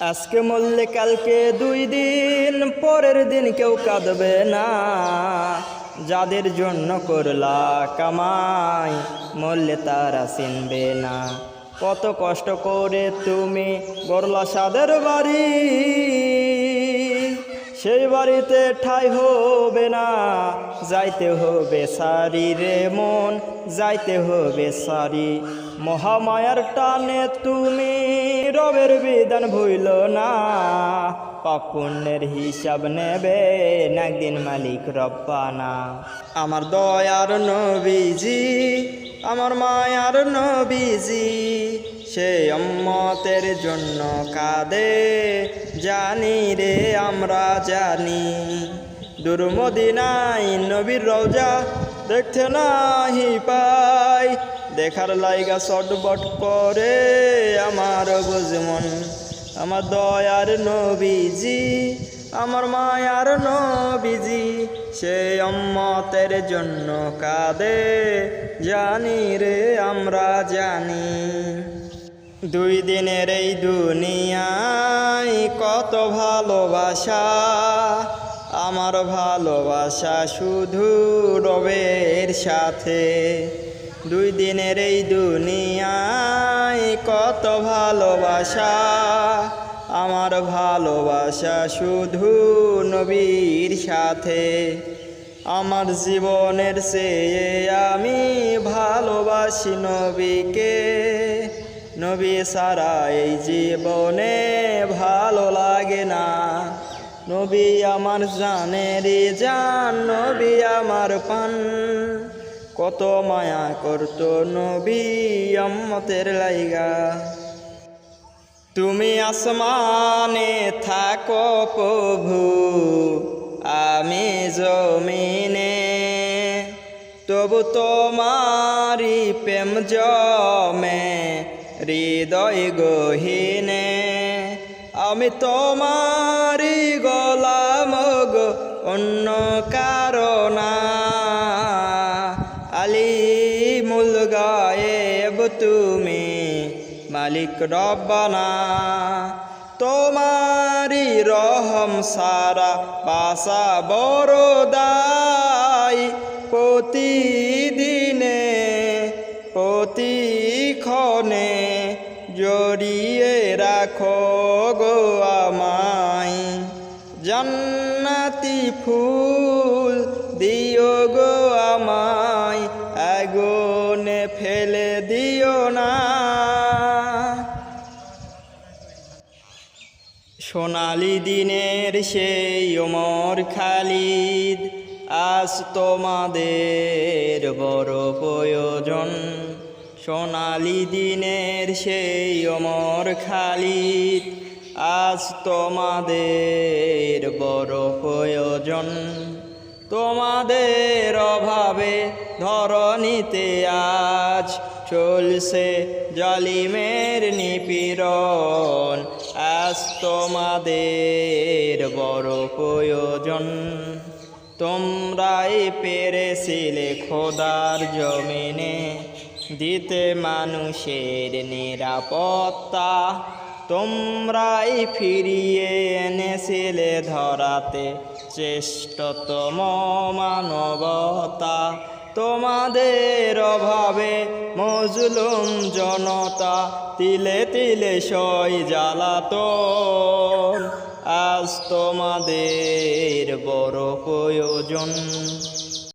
আজকে মরলে কালকে দুই দিন, পরের দিন কেউ কাঁদবে না। যাদের জন্য করলা কামাই, মরলে তারা চিনবে না। কত কষ্ট করে তুমি গরলা সাদের বাড়ি। সেই বাড়িতে ঠাই হবে না। যাইতে হবে সারি রে মন, যাইতে হবে সারি। মহামায়ার টানে তুমি রবের বিধান ভুইল না। পাপ পুণ্যের হিসাব নেবে একদিন মালিক রব্বানা। আমার দয়ার নবীজি, আমার মায়ার নবীজি, সে অম্মতের জন্য কাঁদে, জানি রে আমরা জানি। দুর্মদিনাই নবীর রওজা দেখতে নাহি পাই, দেখার লাইগা চটবট করে আমার বুঝমন আমার দয়ার নবীজি, আমার মায়ার নবীজি, সে অম্মতের জন্য কাঁদে, জানি রে আমরা জানি। দুই দিনের এই দুনিয়ায় কত ভালোবাসা, আমার ভালোবাসা শুধু রবের সাথে। দুই দিনের এই দুনিয়ায় কত ভালোবাসা। আমার ভালোবাসা শুধু নবীর সাথে। আমার জীবনের চেয়ে আমি ভালোবাসি নবীকে। নবী সারা এই জীবনে ভালো লাগে না। নবী আমার জানের জান, নবী আমার পান। কত মায়া করতো নবী আম্মতের লাইগা। তুমি আসমানে থাকো প্রভু, আমি জমিনে। তবু তোমারি প্রেম জমে, হৃদয় গহীনে। আমি তোমারি গলাম গো, অন্য কারণা তুমি মালিক রব্বানা তোমারি রহম সারা বাসা বড় দায়। প্রতিদিনে, প্রতিক্ষণে জড়িয়ে রাখো গো আমায়। জান্নাতি ফুল না সোনালি দিনের সেই ওমর খালিদ, আজ তোমাদের বড় প্রয়োজন। সোনালি দিনের সেই ওমর খালিদ, আজ তোমাদের বড় প্রয়োজন। তোমাদের অভাবে ধরণীতে আজ চলছে জালিমের নিপীড়ন, আজ তোমাদের বড় প্রয়োজন। তোমরাই পেরেছিলে খোদার জমিনে, দিতে মানুষের নিরাপত্তা। তোমরাই ফিরিয়ে এনেছিলে ধরাতে, শ্রেষ্ঠতম মানবতা। তোমাদের অভাবে মজলুম জনতা তিলে তিলে সই জ্বালাত আজ তোমাদের বড় প্রয়োজন।